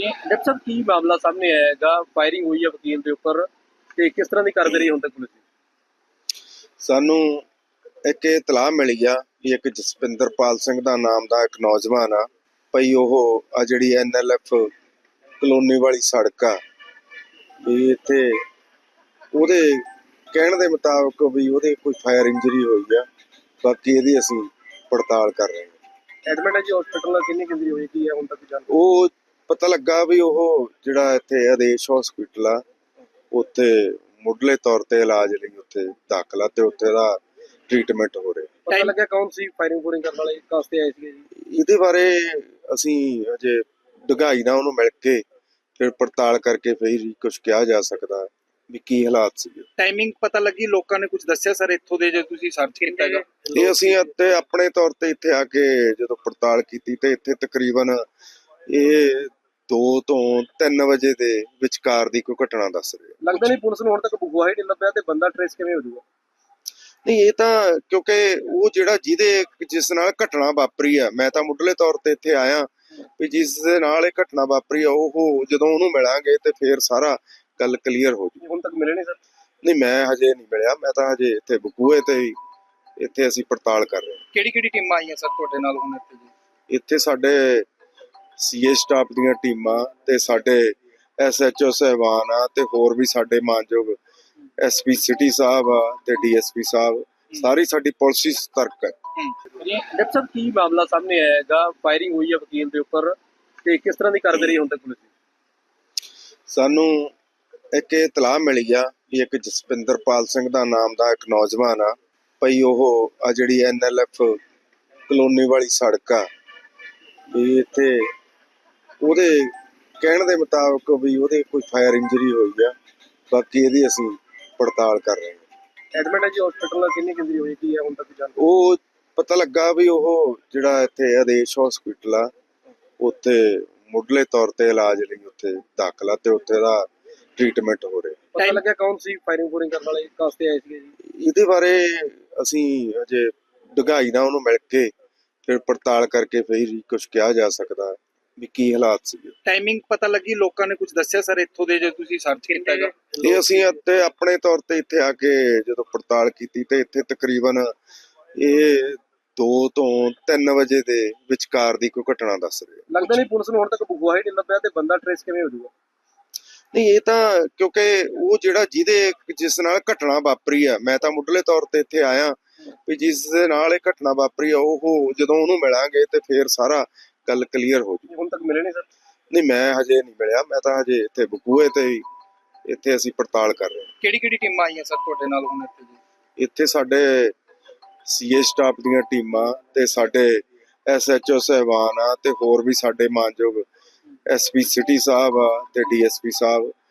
Doctor ਸਾਹਿਬ ਕੀ ਮਾਮਲਾ ਸਾਹਮਣੇ ਆਇਆ ਹੈਗਾ? ਫਾਇਰਿੰਗ ਹੋਈ ਹੈ ਵਕੀਲ ਦੇ ਉੱਪਰ ਤੇ ਕਿਸ ਤਰ੍ਹਾਂ ਦੀ ਕਾਰਗੁਜ਼ਾਰੀ ਹੁਣ ਤੱਕ ਪੁਲਿਸ ਦੀ? ਸਾਨੂੰ ਇੱਕ ਇਤਲਾਹ ਮਿਲੀ ਆ ਵੀ ਇੱਕ ਜਸਪਿੰਦਰਪਾਲ ਸਿੰਘ ਦਾ ਨਾਮ ਦਾ ਇੱਕ ਨੌਜਵਾਨ ਆ। ਭਈ ਉਹ ਆ ਜਿਹੜੀ ਐਨਐਲਐਫ ਕਲੋਨੀ ਵਾਲੀ ਸੜਕ ਆ। ਵੀ ਇੱਥੇ ਉਹਦੇ ਕਹਿਣ ਦੇ ਮੁਤਾਬਕ ਵੀ ਉਹਦੇ ਕੋਈ ਫਾਇਰ ਇੰਜਰੀ ਹੋਈ ਆ। ਬਾਕੀ ਇਹਦੀ ਅਸੀਂ ਪੜਤਾਲ ਕਰ ਰਹੇ ਹਾਂ। ਐਡਮਿਟ ਹੈ ਜੀ ਹਸਪੀਟਲ ਨਾਲ ਕਿੰਨੀ ਕਿੰਨੀ ਹੋਈ ਕੀ ਹੈ ਹੁਣ ਤੱਕ ਜਾਣ ਉਹ ਪਤਾ ਲੱਗਾ ਵੀ ਉਹ ਜਿਹੜਾ ਇੱਥੇ ਆਦੇਸ਼ ਹਸਪੀਟਲ ਆ ਉੱਥੇ ਮੁੱਢਲੇ ਤੌਰ ਤੇ ਇਲਾਜ ਲਈ ਉੱਥੇ ਦਾਖਲ ਤੇ ਉੱਥੇ ਦਾ ਟ੍ਰੀਟਮੈਂਟ ਹੋ ਰਿਹਾ। ਪਤਾ ਲੱਗਿਆ ਕੌਣ ਸੀ ਫਾਇਰਿੰਗ ਫੂਰਿੰਗ ਕਰਨ ਵਾਲੇ ਕਾਸਤੇ ਆਏ ਸੀਗੇ ਜੀ? ਇਹਦੇ ਬਾਰੇ ਅਸੀਂ ਅਜੇ ਡਗਾਈ ਨਾਲ ਉਹਨੂੰ ਮਿਲ ਕੇ ਫਿਰ ਪੜਤਾਲ ਕਰਕੇ ਫਿਰ ਹੀ ਕੁਝ ਕਿਹਾ ਜਾ ਸਕਦਾ ਵੀ ਕੀ ਹਾਲਾਤ ਸੀਗੇ। ਟਾਈਮਿੰਗ ਪਤਾ ਲੱਗੀ ਲੋਕਾਂ ਨੇ ਕੁਝ ਦੱਸਿਆ ਸਰ ਇੱਥੋਂ ਦੇ ਜੇ ਤੁਸੀਂ ਸਰਚ ਕੀਤਾ ਹੈਗਾ। ਇਹ ਅਸੀਂ ਆਪਣੇ ਤੌਰ ਤੇ ਇੱਥੇ ਆ ਕੇ ਜਦੋਂ ਪੜਤਾਲ ਕੀਤੀ ਤੇ ਇੱਥੇ ਤਕਰੀਬਨ ਇਹ 2 ਤੋਂ 3 ਵਜੇ ਦੇ ਵਿਚਕਾਰ ਦੀ ਕੋਈ ਘਟਨਾ ਦੱਸ ਰਹੇ। ਲੱਗਦਾ ਨਹੀਂ ਪੁਲਿਸ ਨੂੰ ਹੁਣ ਤੱਕ ਬੁਆ ਹੀ ਨਹੀਂ ਲੱਭਿਆ ਤੇ ਬੰਦਾ ਟ੍ਰੇਸ ਕਿਵੇਂ ਹੋ ਜਾਊਗਾ? ਨਹੀਂ ਇਹ ਤਾਂ ਕਿਉਂਕਿ ਉਹ ਜਿਹੜਾ ਜਿਹਦੇ ਜਿਸ ਨਾਲ ਘਟਨਾ ਵਾਪਰੀ ਆ ਮੈਂ ਤਾਂ ਮੁੱਢਲੇ ਤੌਰ ਤੇ ਇੱਥੇ ਆਇਆ ਵੀ ਜਿਸ ਦੇ ਨਾਲ ਇਹ ਘਟਨਾ ਵਾਪਰੀ ਆ ਉਹ ਜਦੋਂ ਉਹਨੂੰ ਮਿਲਾਂਗੇ ਤੇ ਫਿਰ ਸਾਰਾ ਗੱਲ ਕਲੀਅਰ ਹੋ ਜੂ। ਹੁਣ ਤੱਕ ਮਿਲੇ ਨਹੀਂ ਸਰ? ਨਹੀਂ ਮੈਂ ਹਜੇ ਨਹੀਂ ਮਿਲਿਆ ਮੈਂ ਤਾਂ ਹਜੇ ਇੱਥੇ ਬਕੂਏ ਤੇ ਹੀ ਇੱਥੇ ਅਸੀਂ ਪੜਤਾਲ ਕਰ ਰਹੇ ਹਾਂ। ਕਿਹੜੀ ਕਿਹੜੀ ਟੀਮਾਂ ਆਈਆਂ ਸਰ ਤੁਹਾਡੇ ਨਾਲ ਹੁਣ ਇੱਥੇ ਜੀ? ਇੱਥੇ ਸਾਡੇ ਸੀਏ ਸਟਾਫ ਦੀਆਂ ਟੀਮਾਂ ਤੇ ਸਾਡੇ ਐਸਐਚਓ ਸਹਿਬਾਨ ਆ ਤੇ ਹੋਰ ਵੀ ਸਾਡੇ ਮਾਨਯੋਗ ਐਸਪੀ ਸਿਟੀ ਸਾਹਿਬ ਆ ਤੇ ਡੀਐਸਪੀ ਸਾਹਿਬ ਸਾਰੀ ਸਾਡੀ ਪੁਲਿਸ ਸਤਰਕ ਹੈ। ਡਾਕਟਰ ਸਾਹਿਬ ਕੀ ਮਾਮਲਾ ਸਾਹਮਣੇ ਹੈਗਾ? ਫਾਇਰਿੰਗ ਹੋਈ ਹੈ ਵਕੀਲ ਦੇ ਉੱਪਰ ਤੇ ਕਿਸ ਤਰ੍ਹਾਂ ਦੀ ਕਾਰਗੁਜ਼ਾਰੀ ਹੁਣ ਤੱਕ ਪੁਲਿਸ ਸਾਨੂੰ ਇੱਕ ਇਤਲਾਹ ਮਿਲੀ ਆ ਵੀ ਇੱਕ ਜਸਪਿੰਦਰਪਾਲ ਸਿੰਘ ਦਾ ਨਾਮ ਦਾ ਇੱਕ ਨੌਜਵਾਨ ਆ ਭਈ ਉਹ ਆ ਜਿਹੜੀ ਐਨਐਲਐਫ ਕਲੋਨੀ ਵਾਲੀ ਸੜਕ ਆ ਵੀ ਇੱਥੇ ਉਹਦੇ ਕਹਿਣ ਦੇ ਮੁਤਾਬਕ ਵੀ ਉਹਦੇ ਕੋਈ ਫਾਇਰ ਇੰਜਰੀ ਹੋਈ ਆ। ਬਾਕੀ ਇਹਦੀ ਅਸੀਂ ਪੜਤਾਲ ਕਰ ਰਹੇ ਹਾਂ। ਐਡਮਿਟ ਹੈ ਜੀ ਹਸਪੀਟਲ ਨਾਲ ਕਿੰਨੀ ਕਿੰਨੀ ਹੋਈ ਕੀ ਹੈ ਹੁਣ ਤੱਕ ਜਾਣ ਉਹ ਪਤਾ ਲੱਗਾ ਵੀ ਉਹ ਜਿਹੜਾ ਇੱਥੇ ਆਦੇਸ਼ ਹਸਪੀਟਲ ਆ ਉੱਥੇ ਮੁੱਢਲੇ ਤੌਰ ਤੇ ਇਲਾਜ ਲਈ ਉੱਥੇ ਦਾਖਲ ਤੇ ਉੱਥੇ ਦਾ ਟ੍ਰੀਟਮੈਂਟ ਹੋ ਰਿਹਾ। ਪਤਾ ਲੱਗਿਆ ਕੌਣ ਸੀ ਫਾਇਰਿੰਗ ਫੂਰਿੰਗ ਕਰਨ ਵਾਲੇ ਕਾਸਤੇ ਆਏ ਸੀਗੇ ਜੀ? ਇਹਦੇ ਬਾਰੇ ਅਸੀਂ ਅਜੇ ਡਗਾਈ ਨਾਲ ਉਹਨੂੰ ਮਿਲ ਕੇ ਫਿਰ ਪੜਤਾਲ ਕਰਕੇ ਫਿਰ ਹੀ ਕੁਝ ਕਿਹਾ ਜਾ ਸਕਦਾ। ਵੀ ਕੀ ਹਾਲਾਤ ਸੀਗੇ। ਟਾਈਮਿੰਗ ਪਤਾ ਲੱਗੀ ਲੋਕਾਂ ਨੇ ਕੁਝ ਦੱਸਿਆ ਸਰ ਇੱਥੋਂ ਦੇ ਜੇ ਤੁਸੀਂ ਸਰਚ ਕੀਤਾ ਹੈਗਾ। ਇਹ ਅਸੀਂ ਅਤੇ ਆਪਣੇ ਤੌਰ ਤੇ ਇੱਥੇ ਆ ਕੇ ਜਦੋਂ ਪੜਤਾਲ ਕੀਤੀ ਤੇ ਇੱਥੇ ਤਕਰੀਬਨ ਇਹ 2 ਤੋਂ 3 ਵਜੇ ਦੇ ਵਿਚਕਾਰ ਦੀ ਕੋਈ ਘਟਨਾ ਦੱਸ ਰਹੇ। ਲੱਗਦਾ ਨਹੀਂ ਪੁਲਿਸ ਨੂੰ ਹੁਣ ਤੱਕ ਬੁਆ ਹੀ ਨਹੀਂ ਲੱਭਿਆ ਤੇ ਬੰਦਾ ਟ੍ਰੇਸ ਕਿਵੇਂ ਹੋ ਜਾਊਗਾ? ਨਹੀਂ ਇਹ ਤਾਂ ਕਿਉਂਕਿ ਉਹ ਜਿਹੜਾ ਜਿਹਦੇ ਜਿਸ ਨਾਲ ਘਟਨਾ ਵਾਪਰੀ ਆ ਮੈਂ ਤਾਂ ਮੁੱਢਲੇ ਤੌਰ ਤੇ ਇੱਥੇ ਆਇਆ ਵੀ ਜਿਸ ਦੇ ਨਾਲ ਇਹ ਘਟਨਾ ਵਾਪਰੀ ਆ ਉਹ ਜਦੋਂ ਉਹਨੂੰ ਮਿਲਾਂਗੇ ਤੇ ਫਿਰ ਸਾਰਾ ਗੱਲ ਕਲੀਅਰ ਹੋ ਜੂ ਹੁਣ ਤੱਕ ਮਿਲੇ ਨਹੀਂ ਸਰ? ਨਹੀਂ ਮੈਂ ਹਜੇ ਨਹੀਂ ਮਿਲਿਆ। ਮੈਂ ਤਾਂ ਹਜੇ ਇੱਥੇ ਬਕੂਏ ਤੇ ਹੀ ਇੱਥੇ ਅਸੀਂ ਪੜਤਾਲ ਕਰ ਰਹੇ ਹਾਂ। ਕਿਹੜੀ ਕਿਹੜੀ ਟੀਮਾਂ ਆਈਆਂ ਸਰ ਤੁਹਾਡੇ ਨਾਲ ਹੁਣ ਇੱਥੇ ਜੀ? ਇੱਥੇ ਸਾਡੇ ਸੀਏ ਸਟਾਫ ਦੀਆਂ ਟੀਮਾਂ ਤੇ ਸਾਡੇ ਐਸਐਚਓ ਸਹਿਬਾਨ ਆ ਤੇ ਹੋਰ ਵੀ ਸਾਡੇ ਮਾਨਯੋਗ ਐਸਪੀ ਸਿਟੀ ਸਾਹਿਬ ਆ ਤੇ ਡੀਐਸਪੀ ਸਾਹਿਬ।